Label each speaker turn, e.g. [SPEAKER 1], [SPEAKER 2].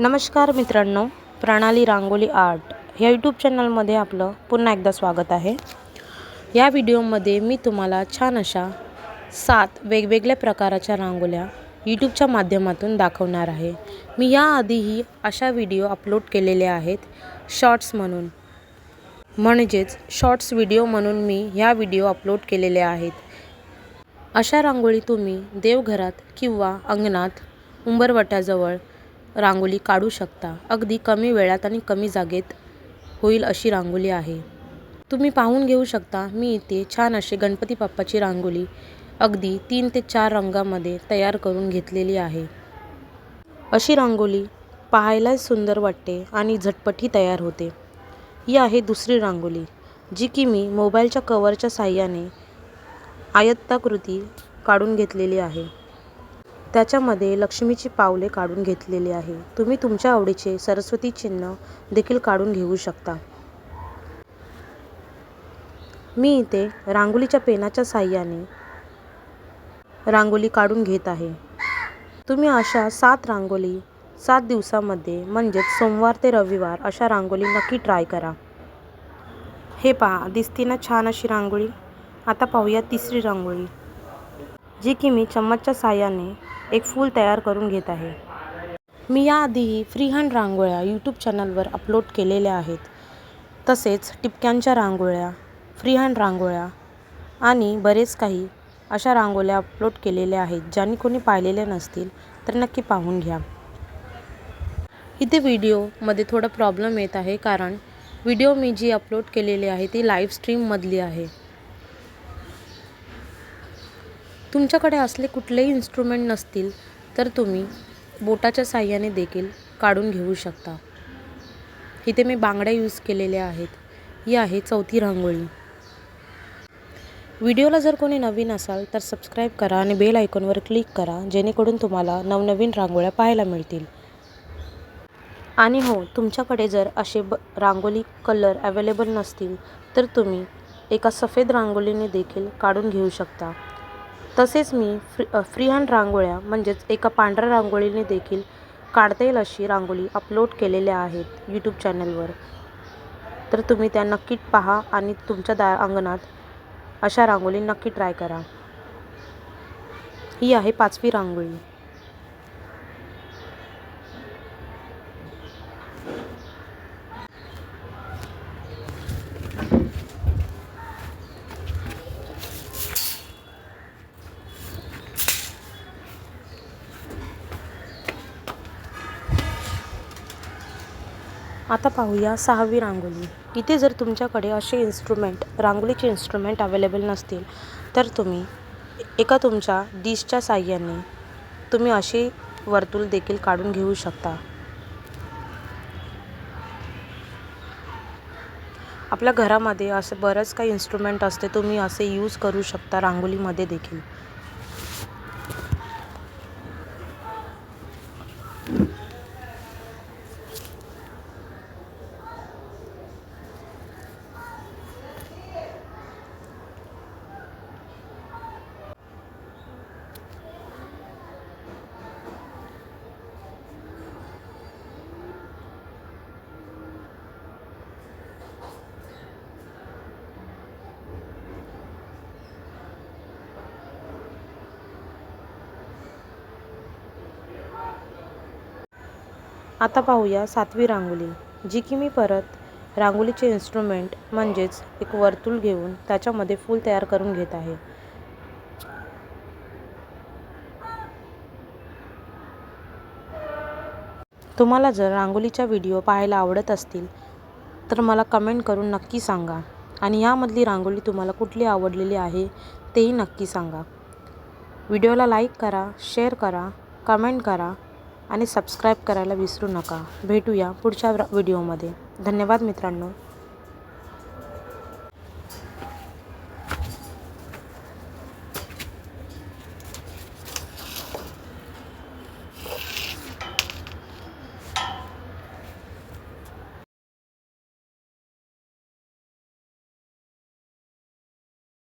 [SPEAKER 1] नमस्कार मित्रांनो प्रणाली रांगोली आर्ट ह्या यूट्यूब चॅनलमध्ये आपलं पुन्हा एकदा स्वागत आहे. या व्हिडिओमध्ये मी तुम्हाला छान अशा सात वेगवेगळ्या प्रकाराच्या रांगोळ्या यूट्यूबच्या माध्यमातून दाखवणार आहे. मी याआधीही अशा व्हिडिओ अपलोड केलेले आहेत शॉर्ट्स म्हणून. म्हणजेच शॉर्ट्स व्हिडिओ म्हणून मी ह्या व्हिडिओ अपलोड केलेले आहेत. अशा रांगोळी तुम्ही देवघरात किंवा अंगणात उंबरवट्याजवळ रांगोळी काढू शकता. अगदी कमी वेळात आणि कमी जागेत होईल अशी रांगोळी आहे. तुम्ही पाहून घेऊ शकता मी इथे छान असे गणपती बाप्पाची रांगोळी अगदी तीन ते चार रंगामध्ये तयार करून घेतलेली आहे. अशी रांगोळी पाहायला सुंदर वाटते आणि झटपटही तयार होते. ही आहे दुसरी रांगोळी जी की मी मोबाईलच्या कवरच्या साह्याने आयत्ताकृती काढून घेतलेली आहे. त्याच्यामध्ये लक्ष्मीची पावले काढून घेतलेली आहे. तुम्ही तुमच्या आवडीचे सरस्वती चिन्ह देखील काढून घेऊ शकता. मी इथे रांगोळीच्या पेनाच्या साह्याने रांगोळी काढून घेत आहे. तुम्ही अशा सात रांगोळी सात दिवसामध्ये म्हणजेच सोमवार ते रविवार अशा रांगोळी नक्की ट्राय करा. हे पहा दिसते ना छान अशी रांगोळी. आता पाहूया तिसरी रांगोळी जी की मी चम्मचच्या साह्याने एक फूल तयार करून घेत आहे. मी याआधीही फ्री हँड रांगोळ्या यूट्यूब चॅनलवर अपलोड केलेल्या आहेत. तसेच टिपक्यांच्या रांगोळ्या फ्री हँड रांगोळ्या आणि बरेच काही अशा रांगोळ्या अपलोड केलेल्या आहेत. ज्यांनी कोणी पाहिलेल्या नसतील तर नक्की पाहून घ्या. इथे व्हिडिओमध्ये थोडा प्रॉब्लेम येत आहे कारण व्हिडिओ मी जी अपलोड केलेली आहे ती लाईव्ह स्ट्रीममधली आहे. तुमच्याकडे असले कुठलेही इन्स्ट्रुमेंट नसतील तर तुम्ही बोटाच्या साह्याने देखील काढून घेऊ शकता. इथे मी बांगड्या यूज केलेल्या आहेत. ही आहे चौथी रांगोळी. व्हिडिओला जर कोणी नवीन असाल तर सबस्क्राईब करा आणि बेल आयकॉनवर क्लिक करा जेणेकरून तुम्हाला नवनवीन रांगोळ्या पाहायला मिळतील. आणि हो तुमच्याकडे जर असे ब रांगोळी कलर अवेलेबल नसतील तर तुम्ही एका सफेद रांगोळीने देखील काढून घेऊ शकता. तसेच मी फ्री फ्रीहँड रांगोळ्या म्हणजेच एका पांढऱ्या रांगोळीने देखील काढता येईल अशी रांगोळी अपलोड केलेल्या आहेत यूट्यूब चॅनलवर तर तुम्ही त्या नक्की पहा आणि तुमच्या दा अंगणात अशा रांगोळी नक्की ट्राय करा. ही आहे पाचवी रांगोळी. आता पाहूया सहावी रांगोळी. इथे जर तुमच्याकडे असे इन्स्ट्रुमेंट रांगोळीचे इन्स्ट्रुमेंट अवेलेबल नसतील तर तुम्ही एका तुमच्या डिशच्या साह्याने तुम्ही असे वर्तुळ देखील काढून घेऊ शकता. आपल्या घरामध्ये असं बरंच काही इन्स्ट्रुमेंट असते तुम्ही असे यूज करू शकता रांगोळीमध्ये देखील. आता पाहूया सातवी रांगोळी जी की मी परत रांगोळीचे इन्स्ट्रुमेंट म्हणजेच एक वर्तुळ घेऊन त्याच्यामध्ये फूल तयार करून घेत आहे. तुम्हाला जर रांगोळीच्या व्हिडिओ पाहायला आवडत असतील तर मला कमेंट करून नक्की सांगा. आणि यामधली रांगोळी तुम्हाला कुठली आवडलेली आहे तेही नक्की सांगा. व्हिडिओला लाईक करा शेअर करा कमेंट करा. आणि सबस्क्राईब करायला विसरू नका. भेटूया पुढच्या व्हिडिओमध्ये. धन्यवाद मित्रांनो.